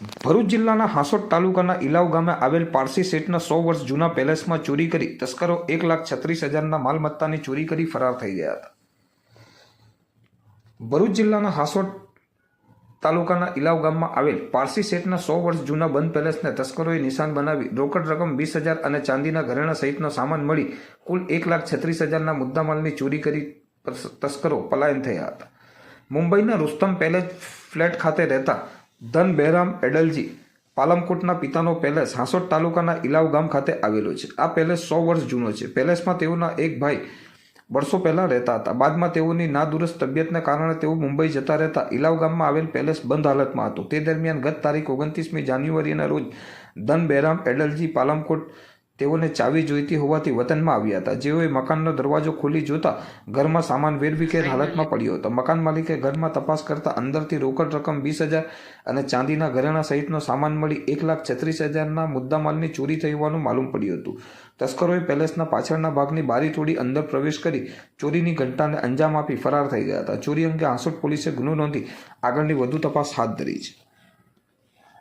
ભરૂચ જિલ્લાના હાંસોટ તાલુકાના ઇલાવ ગામે આવેલ પારસી સેટના સો વર્ષ જૂના પેલેસમાં ચોરી કરી તસ્કરો એક લાખ છત્રીસ હજારના માલમત્તાની ચોરી કરી ફરાર થઈ ગયા હતા. ભરૂચ જિલ્લાના હાંસોટ તાલુકાના ઇલાવ ગામમાં આવેલ પારસી સેટના સો વર્ષ જૂના બંધ પેલેસને તસ્કરોએ નિશાન બનાવી રોકડ રકમ વીસ હજાર અને ચાંદીના ઘરેણા સહિતનો સામાન મળી કુલ એક લાખ છત્રીસ હજારના મુદ્દામાલની ચોરી કરી તસ્કરો પલાયન થયા હતા. મુંબઈના રુસ્તમ પેલેસ ફ્લેટ ખાતે રહેતા ધન બહેરામ એડલજી પાલમકોટના પિતાનો પેલેસ હાંસોટ તાલુકાના ઇલાવ ગામ ખાતે આવેલો છે. આ પેલેસ સો વર્ષ જૂનો છે. પેલેસમાં તેઓના એક ભાઈ વર્ષો પહેલાં રહેતા હતા. બાદમાં તેઓની નાદુરસ્ત તબિયતને કારણે તેઓ મુંબઈ જતા રહેતા ઇલાવ ગામમાં આવેલ પેલેસ બંધ હાલતમાં હતો. તે દરમિયાન ગત તારીખ ઓગણત્રીસમી જાન્યુઆરીના રોજ ધન બહેરામ એડલજી પાલમકોટ તેઓને ચાવી જોઈતી હોવાથી વતનમાં આવ્યા હતા. જેઓએ મકાનનો દરવાજો ખોલી જોતા ઘરમાં સામાન વેરવિખેર હાલતમાં પડ્યો હતો. મકાન માલિકે ઘરમાં તપાસ કરતા અંદરથી રોકડ રકમ વીસ હજાર અને ચાંદીના ઘરેણા સહિતનો સામાન મળી એક લાખ છત્રીસ હજારના મુદ્દામાલની ચોરી થઈ હોવાનું માલુમ પડ્યું હતું. તસ્કરોએ પેલેસના પાછળના ભાગની બારી તોડી અંદર પ્રવેશ કરી ચોરીની ઘટનાને અંજામ આપી ફરાર થઈ ગયા હતા. ચોરી અંગે આંસોટ પોલીસે ગુનો નોંધી આગળની વધુ તપાસ હાથ ધરી છે.